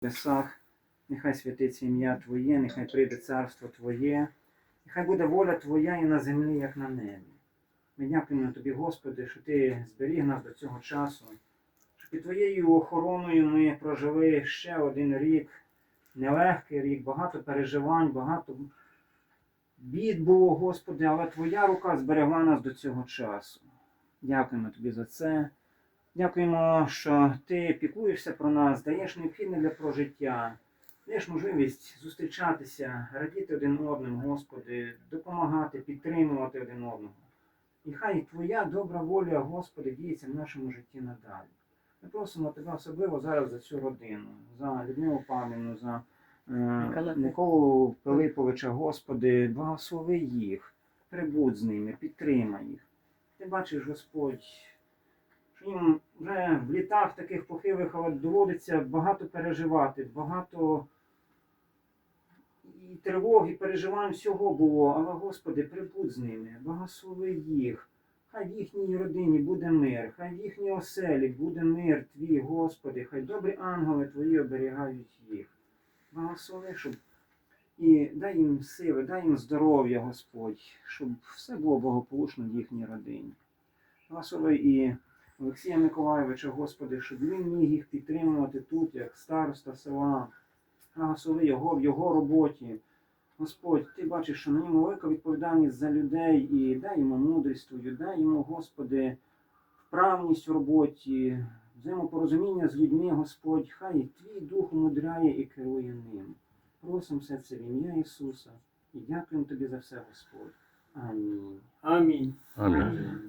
небесах, нехай святиться ім'я Твоє, нехай прийде царство Твоє, нехай буде воля Твоя і на землі, як на небі. Ми дякуємо Тобі, Господи, що Ти зберіг нас до цього часу, що під Твоєю охороною ми прожили ще один рік, нелегкий рік, багато переживань, багато бід було, Господи, але Твоя рука зберегла нас до цього часу. Дякуємо Тобі за це. Дякуємо, що ти піклуєшся про нас, даєш необхідне для прожиття, даєш можливість зустрічатися, радіти один одним, Господи, допомагати, підтримувати один одного. І хай Твоя добра воля, Господи, діється в нашому житті надалі. Ми просимо Тебе особливо зараз за цю родину, за Людмилу Павлівну, за е, Миколу Пилиповича, Господи, благослови їх, прибудь з ними, підтримай їх. Ти бачиш, Господь, їм вже в літах таких похилих доводиться багато переживати, багато і тривог, і переживань всього було. Але, Господи, прибудь з ними, благослови їх. Хай в їхній родині буде мир, хай в їхній оселі буде мир Твій, Господи, хай добрі ангели Твої оберігають їх. Благослови, щоб і дай їм сили, дай їм здоров'я, Господь, щоб все було благополучно в їхній родині. Благослови і Олексія Миколайовича, Господи, щоб він міг їх підтримувати тут, як староста села. Благослови його в його роботі. Господь, ти бачиш, що на ньому велика відповідальність за людей і дай йому мудрість твою, дай йому, Господи, вправність у роботі, взаємопорозуміння з людьми, Господь, хай твій дух умудряє і керує ним. Просимо все це в ім'я Ісуса і дякуємо тобі за все, Господь. Амінь. Амінь. Амінь.